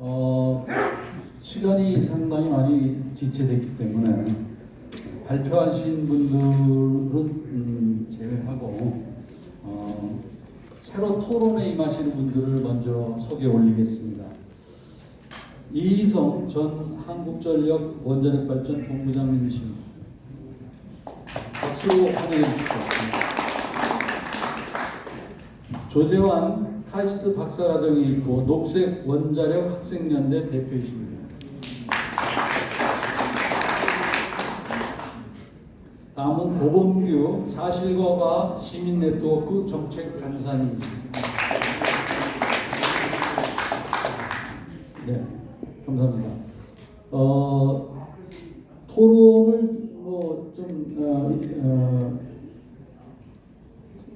어, 시간이 상당히 많이 지체됐기 때문에 발표하신 분들은 음, 제외하고 어, 새로 토론에 임하시는 분들을 먼저 소개 올리겠습니다. 이희성 전 한국전력 원자력 발전 본부장님이십니다. 박수로 환영해 주십시오. 조재환 카이스트 박사과정이 있고 녹색 원자력 학생연대 대표이십니다. 다음은 고범규 사실과가 시민네트워크 정책 간사님입니다. 네, 감사합니다. 어, 토론을 뭐좀 어, 어,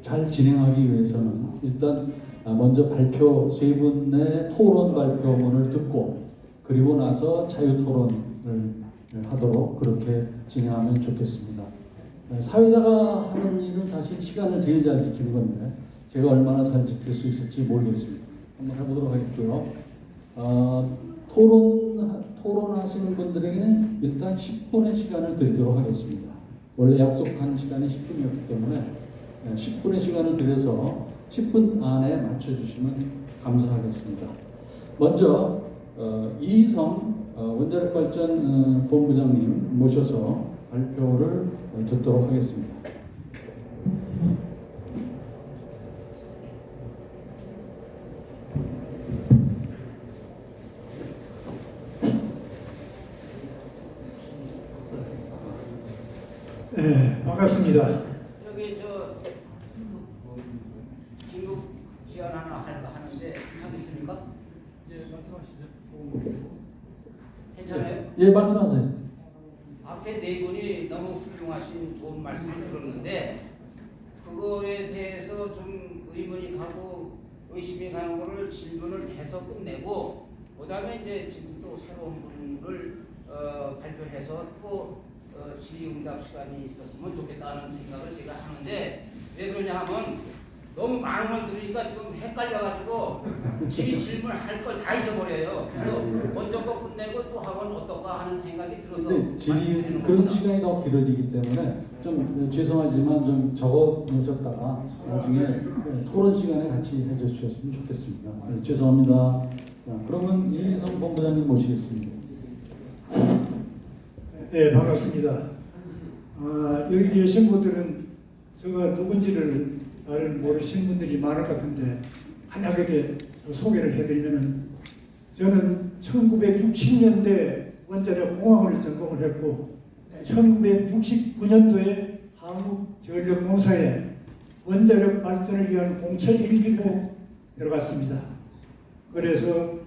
잘 진행하기 위해서는 일단 먼저 발표 세 분의 토론 발표문을 듣고 그리고 나서 자유 토론을 하도록 그렇게 진행하면 좋겠습니다. 사회자가 하는 일은 사실 시간을 제일 잘 지키는 건데 제가 얼마나 잘 지킬 수 있을지 모르겠습니다. 한번 해보도록 하겠고요. 어, 토론 토론하시는 분들에게는 일단 10분의 시간을 드리도록 하겠습니다. 원래 약속한 시간이 10분이었기 때문에 10분의 시간을 드려서 10분 안에 맞춰주시면 감사하겠습니다. 먼저 어, 이희성 어, 원자력 발전 어, 본부장님 모셔서 발표를 어, 듣도록 하겠습니다. 네, 반갑습니다. 저기 저 긴급 제안 하나 할- 하는데 하겠습니까? 예, 말씀하시죠. 괜찮아요? 예, 말씀하세요. 앞에 네 분이 너무 훌륭하신 좋은 말씀을 들었는데 그거에 대해서 좀 의문이 가고 의심이 가는 거를 질문을 해서 끝내고 그다음에 이제 지금 또 새로운 분을 어, 발표해서 또 어, 질의응답 시간이 있었으면 좋겠다는 생각을 제가 하는데 왜 그러냐 하면 너무 많은 걸 들으니까 지금 헷갈려가지고 질의 질문할 걸 다 잊어버려요. 그래서 먼저 거 끝내고 또 하면 어떨까 하는 생각이 들어서 근데 말씀드리는 그런. 시간이 더 길어지기 때문에 좀 죄송하지만 좀 적어 놓으셨다가 나중에 토론 시간에 같이 해주셨으면 좋겠습니다. 네, 죄송합니다. 자, 그러면 이희성 본부장님 모시겠습니다. 네, 반갑습니다. 아, 여기 계신 분들은 제가 누군지를 잘 모르시는 분들이 많을 것 같은데 간략하게 소개를 해드리면 저는 1960년대 원자력 공학을 전공을 했고 1969년도에 한국전력공사에 원자력 발전을 위한 공채 1기로 들어갔습니다. 그래서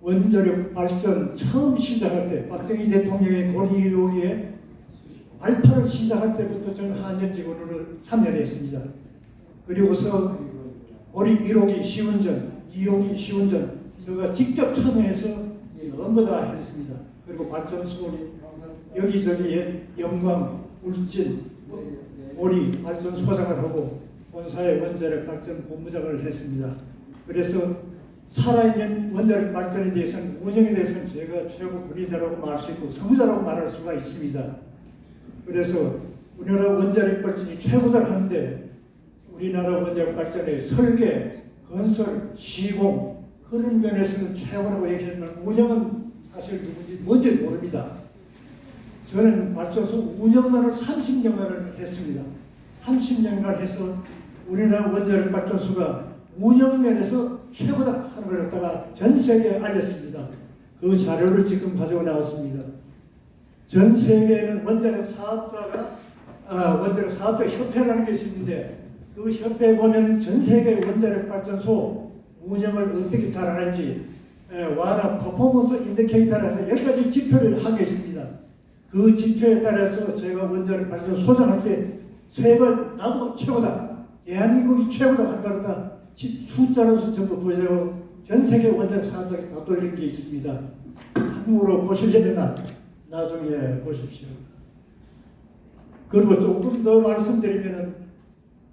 원자력 발전 처음 시작할 때 박정희 대통령의 고리요리에 발파를 시작할 때부터 저는 한전 직원으로 참여했습니다. 그리고서 고리 1호기 시운전, 2호기 시운전 제가 직접 참여해서 전부 다 했습니다. 그리고 발전소를 여기저기에 영광, 울진, 고리 발전소장을 하고 본사의 원자력 발전 본부장을 했습니다. 그래서 살아있는 원자력 발전에 대해서는 운영에 대해서는 제가 최고 권위자라고 말할 수 있고 선구자라고 말할 수가 있습니다. 그래서 우리나라 원자력 발전이 최고다 하는데 우리나라 원자력 발전의 설계, 건설, 시공 그런 면에서는 최고라고 얘기하지만 운영은 사실 누군지 뭔지 모릅니다. 저는 발전소 운영만을 30년간을 했습니다. 30년간 해서 우리나라 원자력 발전소가 운영 면에서 최고다 하는 걸 갖다가 전 세계에 알렸습니다. 그 자료를 지금 가지고 나왔습니다. 전 세계에는 원자력 사업자가 아, 원자력 사업자 협회라는 것이 있는데 그 협회에 보면 전 세계 원자력 발전소 운영을 어떻게 잘하는지 에, 와나 퍼포먼스 인디케이터라서 열 가지 지표를 하게 있습니다. 그 지표에 따라서 제가 원자력 발전소 소장할 때 세번 나도 최고다. 대한민국이 최고다 한 거다. 지- 숫자로서 전부 보여주고 전 세계 원자력 사업자가 다 돌린 게 있습니다. 한국으로 보시려면 나- 나중에 보십시오. 그리고 조금 더 말씀드리면은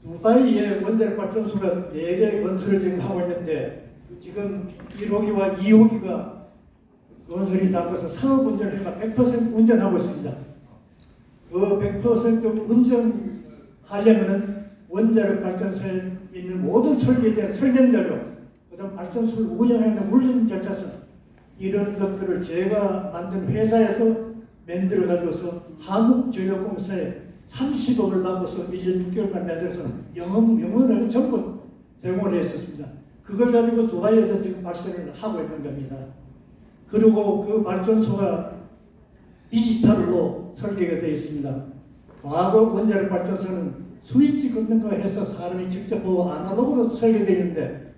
두바이에 원자력 발전소가 4개 건설을 지금 하고 있는데 지금 1호기와 2호기가 건설이 닦아서 사업 운전을 해가 100% 운전하고 있습니다. 그 100% 운전하려면은 원자력 발전소에 있는 모든 설계에 대한 설명 자료, 그다음 발전소를 운영하는 물론 절차서 이런 것들을 제가 만든 회사에서 만들어 가지고서 한국전력공사에 30억을 받고서 1년 6개월만 만들어서 영업 영업을 전부 제공을 했었습니다. 그걸 가지고 두바이에서 지금 발전을 하고 있는 겁니다. 그리고 그 발전소가 디지털로 설계가 되어 있습니다. 과거 원자력 발전소는 스위치 걷는 거 해서 사람이 직접 보고 아날로그로 설계되어 있는데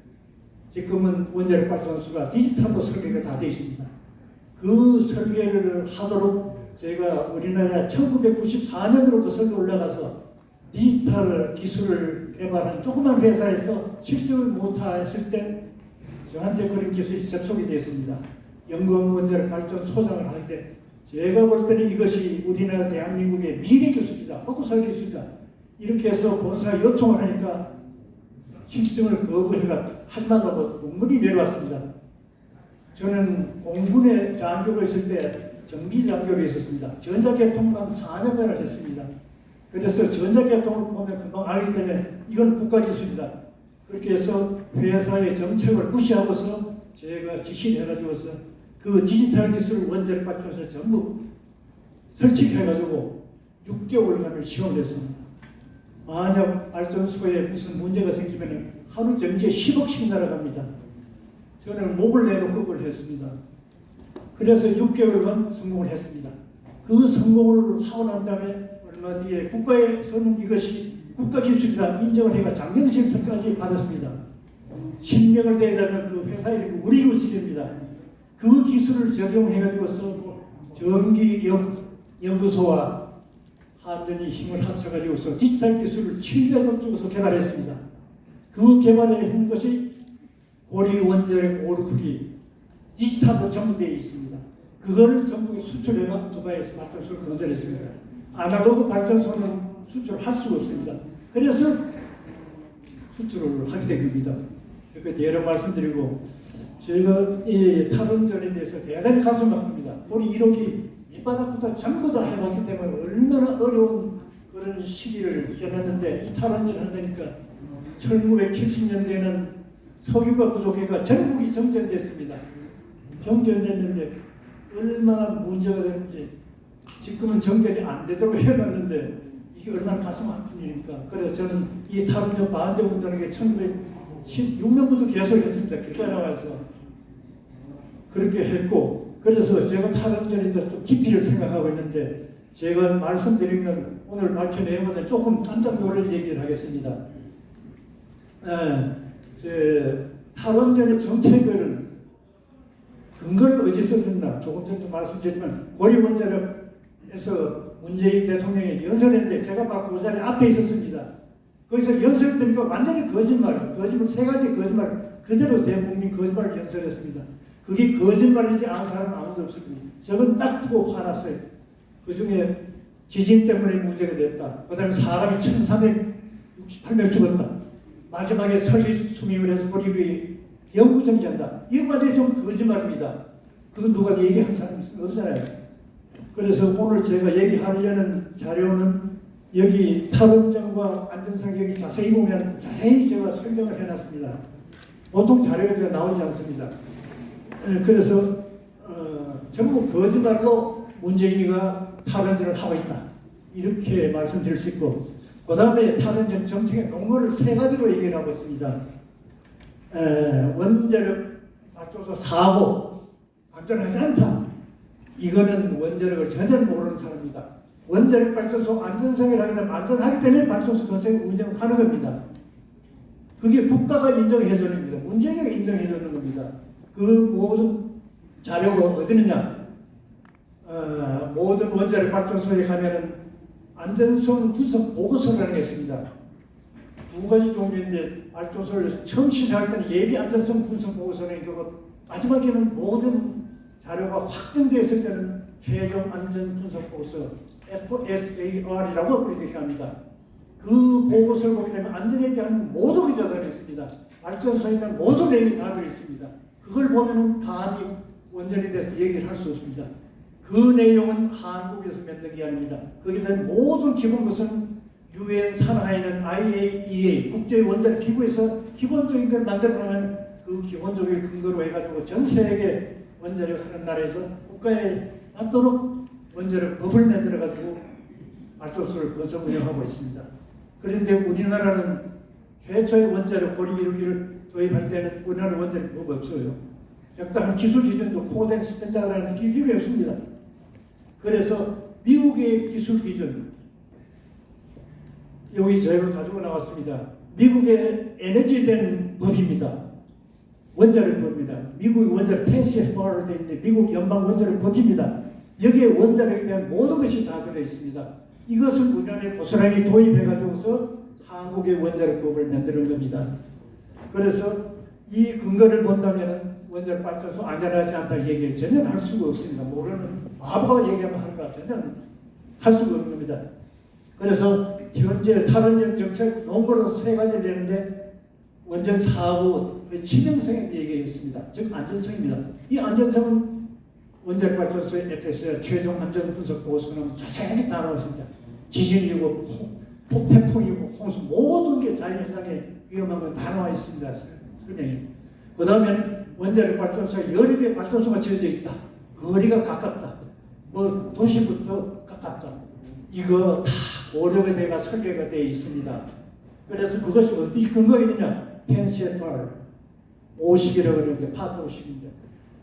지금은 원자력 발전소가 디지털로 설계가 다 되어 있습니다. 그 설계를 하도록 제가 우리나라 1994년으로 거슬러 올라가서 디지털 기술을 개발한 조그만 회사에서 실적을 못했을 때 저한테 그런 기술이 접속이 됐습니다. 연구원 원자력 발전 소장을 할 때 제가 볼 때는 이것이 우리나라 대한민국의 미래 기술이다, 허구설 기술이다. 이렇게 해서 본사 요청을 하니까 실증을 거부해가 하지만 하고 공문이 내려왔습니다. 저는 공군에 장교로 있을 때 정비 장교로 있었습니다. 전자계통만 4년간을 했습니다. 그래서 전자계통을 보면 금방 알기 때문에 이건 국가기술이다. 그렇게 해서 회사의 정책을 무시하고서 제가 지시를 해가지고서 그 디지털 기술 원자력 발전소 전부 설치해가지고 6개월간을 시험을 했습니다. 만약 발전소에 무슨 문제가 생기면 하루 전기에 10억씩 날아갑니다. 저는 목을 내놓고 그걸 했습니다. 그래서 6개월간 성공을 했습니다. 그 성공을 하고 난 다음에 얼마 뒤에 국가에서는 이것이 국가 기술이다 인정을 해가 장경실터까지 받았습니다. 신명을 대자면 그 회사 이름이 우리 기술입니다. 그 기술을 적용해가지고서 전기 연, 연구소와 한전이 힘을 합쳐가지고서 디지털 기술을 700억 주고서 개발했습니다. 그 개발한 것이 고리 원자력 오르크기 디지털로 전부 되어 있습니다. 그거를 전국에 수출해가 두바이에서 발전소를 건설했습니다. 아날로그 발전소는 수출할 수가 없습니다. 그래서 수출을 하게 된 겁니다. 그렇게 여러 말씀드리고 저희가 이 탈원전에 대해서 대단히 가슴 아픕니다. 우리 1호기 밑바닥부터 전부 다 해봤기 때문에 얼마나 어려운 그런 시기를 견뎠는데 이 탈원전을 한다니까 1970년대에는 석유가 부족해가 전국이 정전됐습니다. 정전됐는데 얼마나 문제가 되는지 지금은 정전이 안 되도록 해놨는데 이게 얼마나 가슴 아픈 일입니까? 그래서 저는 이 탈원전 반대 운동을 1916년부터 계속 했습니다. 길가 나와서 그렇게 했고 그래서 제가 탈원전에 대해서 좀 깊이를 생각하고 있는데 제가 말씀드린 건 오늘 발표 내용보다 조금 깜짝 놀랄 얘기를 하겠습니다. 에, 그 탈원전의 정책을 근거를 어디서 줬나 조금 전에 말씀드렸지만 고리원자력에서 문재인 대통령이 연설했는데 제가 막그 자리 앞에 있었습니다. 거기서 연설을 드니까 완전히 거짓말, 거짓말 세 가지 거짓말 그대로 대국민 거짓말을 연설했습니다. 그게 거짓말이지 아는 사람은 아무도 없습니다. 저건 딱 두고 화났어요. 그 중에 지진 때문에 문제가 됐다. 그 다음에 사람이 1368명 죽었다. 마지막에 설리 수명을 해서 고리를 영구 정지한다. 이거 완전히 좀 거짓말입니다. 그건 누가 얘기한 사람이 없잖아요. 그래서 오늘 제가 얘기하려는 자료는 여기 탈원전과 안전성 여기 자세히 보면 자세히 제가 설명을 해놨습니다. 보통 자료가 나오지 않습니다. 예, 그래서 어, 전부 거짓말로 문재인이가 탈원전을 하고 있다. 이렇게 말씀드릴 수 있고 그 다음에 탈원전 정책의 논거를 세 가지로 얘기를 하고 있습니다. 에, 원자력 발전소 사고 안전하지 않다. 이거는 원자력을 전혀 모르는 사람입니다. 원자력 발전소 안전성을 하기는 안전하기 때문에 발전소 건설 운영하는 겁니다. 그게 국가가 인정해 주는 겁니다. 문재인이 인정해 주는 겁니다. 그 모든 자료가 어디 있느냐? 어, 모든 원자력 발전소에 가면은 안전성 분석 보고서라는 게 있습니다. 두 가지 종류인데 발전소를 처음 시작할 때는 예비 안전성 분석 보고서는 그거 마지막에는 모든 자료가 확정됐을 때는 최종 안전 분석 보고서 FSAR이라고 그렇게 얘기합니다. 그 보고서를 보게 되면 안전에 대한 모든 기자들이 있습니다. 발전소에 대한 모든 내용이 다 들어 있습니다. 그걸 보면은 감히 원전에 대해서 얘기를 할 수 없습니다. 그 내용은 한국에서 만든 게 아닙니다. 거기에 대한 모든 기본 것은 유엔 산하에 있는 IAEA 국제 원자력 기구에서 기본적인 걸 만들어놓으면 그 기본적인 근거로 해가지고 전 세계 원자력 하는 나라에서 국가에 맞도록 원자력 법을 만들어가지고 발전소를 건설 운영하고 있습니다. 그런데 우리나라는 최초의 원자력 고리 이루기를 도입할 때는 우리나라 원자력 법 없어요. 적당한 기술 기준도 코덴 스탠다드라는 기준이 없습니다. 그래서 미국의 기술 기준 여기 저희가 가지고 나왔습니다. 미국의 에너지된 법입니다. 원자력 법입니다. 미국의 원자력 텐시에 포함되어 있는데 미국 연방 원자력 법입니다. 여기에 원자력에 대한 모든 것이 다 들어 있습니다. 이것을 우리나라에 고스란히 도입해 가지고서 한국의 원자력 법을 만드는 겁니다. 그래서 이 근거를 본다면 원자력 발전소 안전하지 않다 얘기를 전혀 할 수가 없습니다. 모르는 바보가 얘기하면 할까 전혀 할 수가 없는 겁니다. 그래서 현재 탈원전 정책 논거로 세 가지를 내는데 원전 사고 치명성에 얘기했습니다. 즉 안전성입니다. 이 안전성은 원자력 발전소의 FSR 최종 안전 분석 보고서는 자세히 다 나와 있습니다. 지진이고 폭- 태풍이고 홍수 모든 게 자연현상에 위험한 건 다 나와 있습니다. 설명이. 그 다음에는 원자력 발전소에 여러 개의 발전소가 지어져 있다. 거리가 가깝다. 뭐 도시부터 가깝다. 이거 다 고려가 돼가 설계가 되어 있습니다. 그래서 그것이 어디 근거가 있느냐? 텐시에팔 50이라고 그러는데 파트 50인데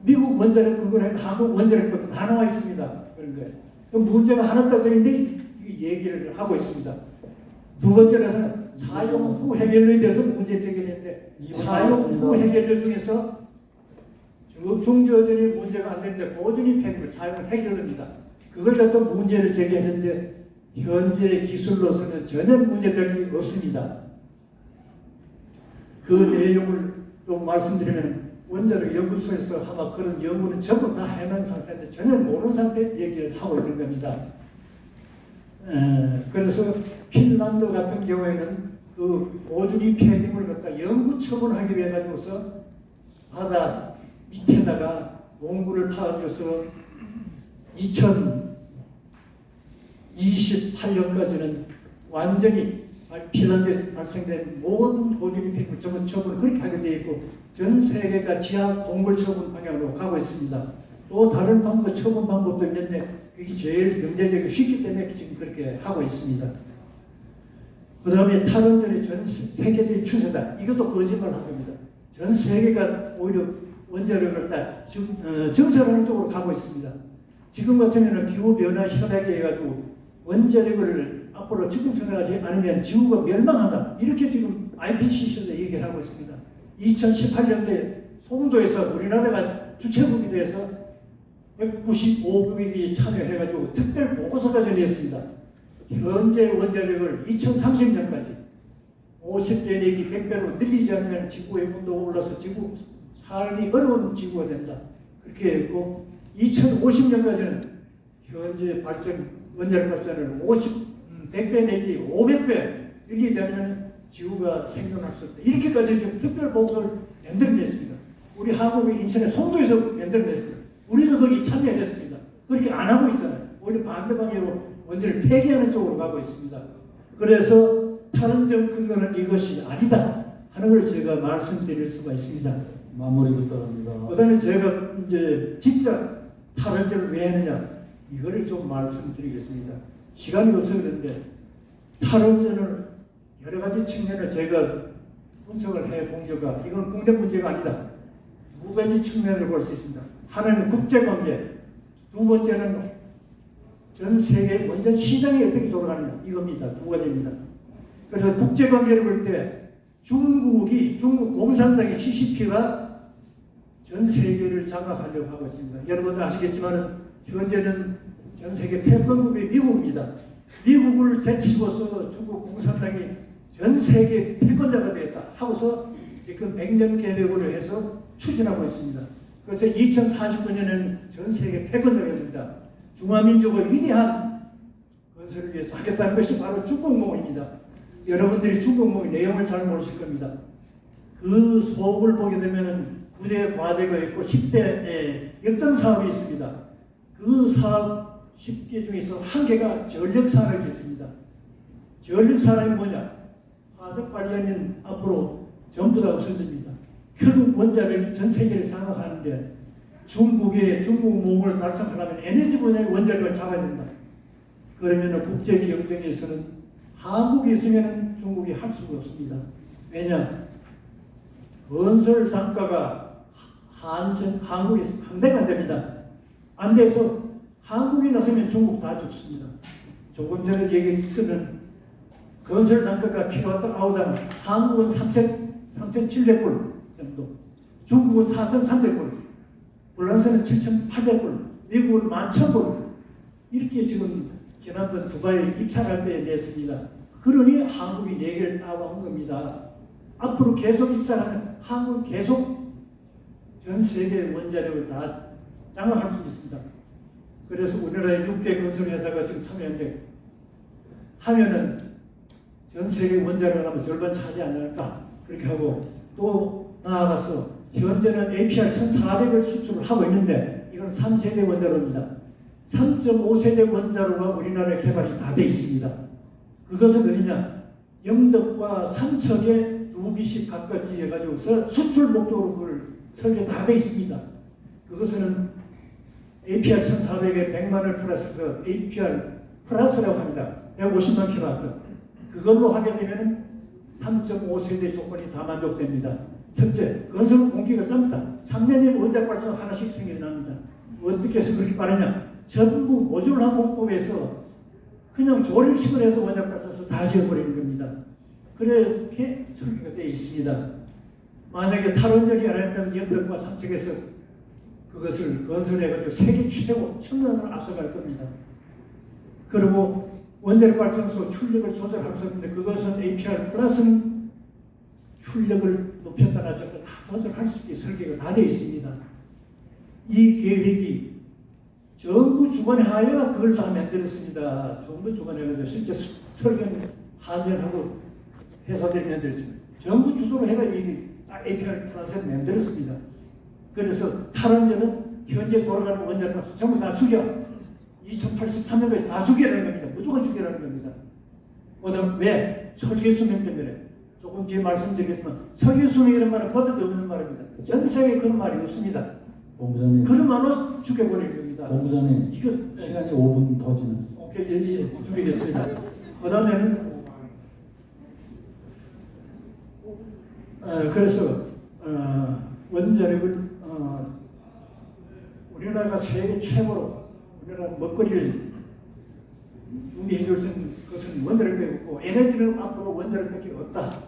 미국 원자력 그거는 한국 원자력법에 다 나와 있습니다. 그런 거예요. 그 문제가 하나도 없는데 얘기를 하고 있습니다. 두 번째로는 사용 후 해결에 대해서 문제 제기했는데 사용 후 나왔습니다. 해결 중에서 중- 중저전이 문제가 안 되는데 고전이 폐기를 사용을 해결합니다. 그걸 갖다 문제를 제기했는데 현재 기술로서는 전혀 문제될 게 없습니다. 그 내용을 좀 말씀드리면 원자력 연구소에서 아마 그런 연구는 전부 다 해놓은 상태인데 전혀 모르는 상태 얘기를 하고 있는 겁니다. 에, 그래서 핀란드 같은 경우에는 그 오준이 폐기물을 갖다 영구 처분하기 위해 가지고서 바다 밑에다가 농구를 파줘서 2028년까지는 완전히 핀란드에 발생된 모든 고준위 폐기물 전부 처분을 그렇게 하게 되어 있고 전 세계가 지하 동굴 처분 방향으로 가고 있습니다. 또 다른 방법 처분 방법도 있는데 그게 제일 경제적이고 쉽기 때문에 지금 그렇게 하고 있습니다. 그 다음에 탈원전이 전 세계적인 추세다. 이것도 거짓말 한 겁니다. 전 세계가 오히려 원자력을 다 정- 어, 정설하는 쪽으로 가고 있습니다. 지금 같으면 기후 변화 현하게 해가지고 원자력을 앞으로 적응선하지 않으면 지구가 멸망한다. 이렇게 지금 IPCC에서 얘기를 하고 있습니다. 2018년도에 송도에서 우리나라가 주최국이 돼서 195국이 참여해가지고 특별 보고서가 전했습니다. 현재 원자력을 2030년까지 50배 내지 100배로 늘리지 않으면 지구의 온도가 올라서 지구 살기 어려운 지구가 된다. 그렇게 했고 2050년까지는 현재 발전 원자력 발전을 50, 음, 100배 내지 500배 늘리지 않으면 지구가 생존할 수 없다. 이렇게까지 지금 특별 보고서를 만들어냈습니다. 우리 한국의 인천의 송도에서 만들어냈습니다. 우리도 거기 참여했습니다. 그렇게 안 하고 있잖아요. 오히려 반대 방향으로 원자를 폐기하는 쪽으로 가고 있습니다. 그래서 탈원전 근거는 이것이 아니다 하는 걸 제가 말씀드릴 수가 있습니다. 마무리 부탁합니다. 그다음에 제가 이제 진짜 탈원전을 왜 했느냐 이거를 좀 말씀드리겠습니다. 시간이 없어 그런데 탈원전을 여러 가지 측면을 제가 분석을 해본 결과 이건 국내 문제가 아니다. 두 가지 측면을 볼 수 있습니다. 하나는 국제 관계, 두 번째는 전 세계 원전 시장이 어떻게 돌아가느냐 이겁니다. 두 가지입니다. 그래서 국제 관계를 볼 때 중국이 중국 공산당의 CCP가 전 세계를 장악하려고 하고 있습니다. 여러분들 아시겠지만 현재는 전 세계 패권국이 미국입니다. 미국을 제치고서 중국 공산당이 전 세계 패권자가 되었다 하고서 지금 100년 계획으로 해서 추진하고 있습니다. 그래서 2049년에는 전 세계 패권자가 됩니다. 중화민족의 위대한 건설을 위해서 하겠다는 것이 바로 중국몽입니다. 여러분들이 중국몽의 내용을 잘 모르실 겁니다. 그 속을 보게 되면은 9대 과제가 있고 10대 역전 사업이 있습니다. 그 사업 10개 중에서 한 개가 전력 산업이 있습니다. 전력 산업이 뭐냐? 화석 관련인 앞으로 전부 다 없어집니다. 결국 원자력이 전 세계를 장악하는데 중국의 중국 몸을 달성하려면 에너지 분야의 원자력을 잡아야 된다. 그러면 국제 경쟁에서는 한국이 있으면 중국이 할 수가 없습니다. 왜냐? 건설 단가가 한전 한국이 상대가 안 됩니다. 안 돼서 한국이 나서면 중국 다 죽습니다. 조금 전에 얘기했으면 건설 단가가 필요하다 아우다 한국은 3천 3,700불 정도, 중국은 4,300불, 불란서는 7,800불, 미국은 11,000불 이렇게 지금 지난번 두바이 입찰할 때에 냈습니다. 그러니 한국이 4개를 따온 겁니다. 앞으로 계속 입찰하면 한국은 계속 전 세계 원자력을 다 장악할 수 있습니다. 그래서 우리나라의 6개 건설회사가 지금 참여한데 하면은 전 세계 원자력을 하면 절반 차지 않을까 그렇게 하고 또 나아가서 현재는 APR 1400을 수출을 하고 있는데 이건 3세대 원자로입니다. 3.5세대 원자로가 우리나라에 개발이 다 돼 있습니다. 그것은 어디냐? 영덕과 삼척에 두 기씩 각각지 해가지고서 수출 목적으로 그걸 설계 다 돼 있습니다. 그것은 APR 1400에 100만을 플러스해서 APR 플러스라고 합니다. 150만 킬로와트. 그걸로 하게 되면 3.5세대 조건이 다 만족됩니다. 첫째, 건설 공기가 짧다. 3년이면 원자 발전 하나씩 생겨납니다. 어떻게 해서 그렇게 빠르냐? 전부 모듈화 공법에서 그냥 조립식을 해서 원자 발전소 다 지어버리는 겁니다. 그렇게 설계가 되어 있습니다. 만약에 탈원전이 안 했다면 연덕과 삼척에서 그것을 건설해가지고 세계 최고 첨단으로 앞서갈 겁니다. 그리고 원자력 발전소 출력을 조절할 수 있는데 그것은 APR 플러스는 출력을 높였다 낮췄다 다 조절할 수 있게 설계가 다 되어 있습니다. 이 계획이 정부 주관하여 그걸 다 만들었습니다. 정부 주관해가지고 실제 수- 설계는 한전하고 회사들이 만들었습니다. 정부 주도로 해가 이 APR 플러스를 만들었습니다. 그래서 탈원전은 현재 돌아가는 원자력 전부 다 죽여. 2083년까지 다 죽여라는 겁니다. 무조건 죽여라는 겁니다. 그다음 왜? 설계 수명 때문에. 조금 뒤에 말씀드리겠지만 설계 수명이라는 말은 법에도 없는 말입니다. 전 세계에 그런 말이 없습니다. 본부장님, 그런 말로 죽여버리는 겁니다. 본부장님 이거 시간이 5분 더 지났어요. 오케이 이제 이제 줄이겠습니다. 그 다음에는 어, 그래서 어, 원자력을 어, 우리나라가 세계 최고로 우리나라 먹거리를 준비해 줄 수 있는 것은 원자력밖에 없고 에너지는 앞으로 원자력밖에 없다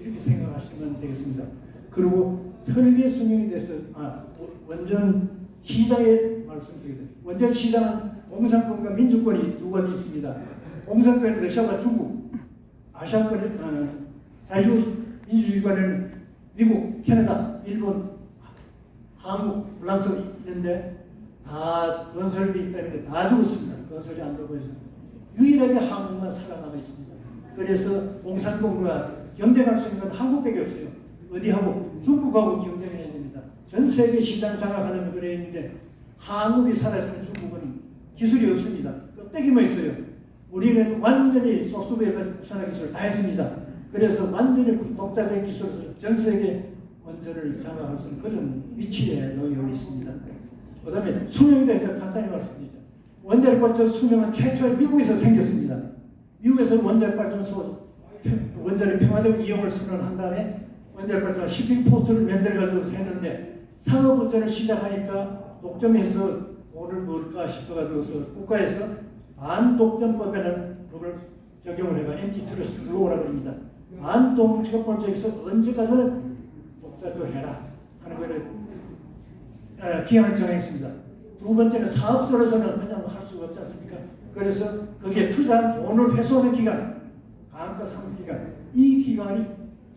이렇게 생각하시면 되겠습니다. 그리고 설계 수명에 대해서 아 원전 시장에 말씀드리겠습니다. 원전 시장은 공산권과 민주권이 두 가지 있습니다. 공산권은 러시아와 중국, 아시아권은 어, 자유 민주주의권은 미국, 캐나다, 일본, 한국, 프랑스 있는데 다 건설비 때문에 다 죽었습니다. 건설이 안 되고 해서 유일하게 한국만 살아남아 있습니다. 그래서 공산권과 경쟁할 수 있는 건 한국밖에 없어요. 어디하고 중국하고 경쟁해야 됩니다. 전 세계 시장 장악하려면 그래 있는데 한국이 살아있으면 중국은 기술이 없습니다. 껍데기만 있어요. 우리는 완전히 소프트웨어 가지고 국산화 기술을 다 했습니다. 그래서 완전히 독자적인 기술을 전 세계 원전을 장악할 수 있는 그런 위치에 놓여 있습니다. 그 다음에 수명에 대해서 간단히 말씀드리죠. 원자력 발전 수명은 최초에 미국에서 생겼습니다. 미국에서 원자력 발전소 평- 원자력 평화적 이용을 선언한 다음에 원자력 발전 shipping 포트를 만들어가지고 했는데 상업운전을 시작하니까 독점해서 돈을 벌까 싶어가지고서 국가에서 반독점법에는 법을 적용을 해가 엔티트러스트 로라고 합니다. 반독점법에서 언제까지 는 독자조 해라 하는 거를 에, 기한을 정했습니다. 두 번째는 사업소로서는 그냥 할 수가 없지 않습니까? 그래서 거기에 투자한 돈을 회수하는 기간, 감가 상환 기간, 이 기간이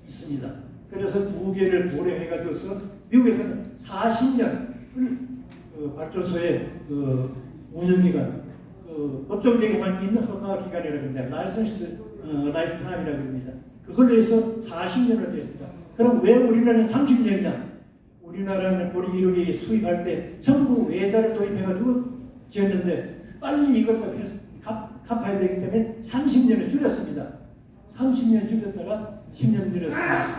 있습니다. 그래서 두 개를 고려해가지고서 미국에서는 40년 그 발전소의 그 운영 기간, 그 법정적에만 있는 허가 기간이라고 합니다. 라이선스 어, 라이프 타임이라고 합니다. 그걸로 해서 40년을 됐습니다. 그럼 왜 우리나라는 30년이냐? 우리나라는 고리 1호기 수입할 때 전부 외자를 도입해가지고 지었는데 빨리 이것도 회- 갚, 갚아야 되기 때문에 30년을 줄였습니다. 30년 줄였다가 10년 줄였습니다.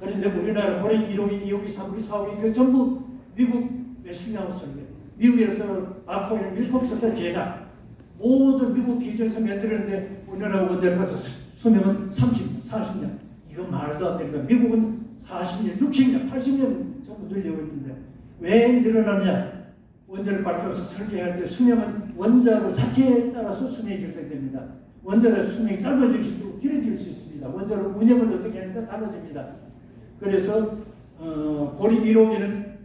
그런데 우리나라 고리 1호기, 2호기, 3호기, 4호기 이거 전부 미국 웨스팅하우스인데 미국에서 마코일 밀컵에서 제작 모든 미국 기준에서 만들었는데 우리나라 원자력에서 수명은 30, 40년 이거 말도 안 거야. 미국은 40년, 60년, 80년 전부 늘리고 있는데 왜 늘어나느냐? 원자력 발전소 설계할 때 수명은 원자로 자체에 따라서 수명이 결정됩니다. 원자력 수명이 짧아질 수도 있고 길어질 수 있습니다. 원자로 운영을 어떻게 하느냐 달라집니다. 그래서 어, 고리 1호기는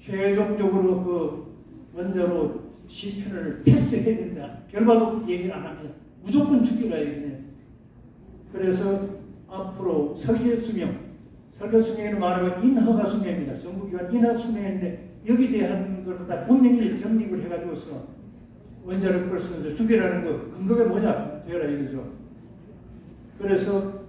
최종적으로 그 원자로 시편을 테스트해야 된다. 결과도 얘기를 안 합니다. 무조건 죽이라 얘기네. 그래서 앞으로 설계 수명, 설계 수명에는 말하면 인허가 수명입니다. 정부기관 인허 수명인데 여기 대한 걸다 분명히 정립을 해가지고서 원자력 벌써서 죽이라는 거 근거가 뭐냐 되어라 이거죠. 그래서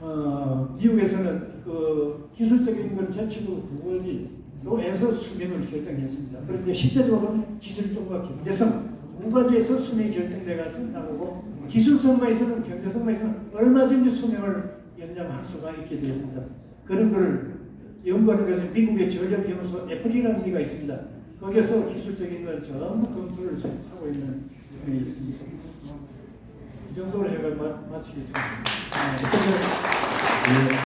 어, 미국에서는 그 기술적인 걸 제치고 두 가지로 해서 수명을 결정했습니다. 그런데 실제적으로는 기술성과 경제성 두 가지에서 수명이 결정돼가지고 나오고 기술성마에서는 경제성마에서는 얼마든지 수명을 연장할 수가 있게 되었습니다. 그런 걸 연구하는 것은 미국의 전력연구소 애플이라는 데가 있습니다. 거기에서 기술적인 걸 전부 검토를 하고 있는 부분이 있습니다. 이 정도로 마- 마치겠습니다. 아, 그래서 예.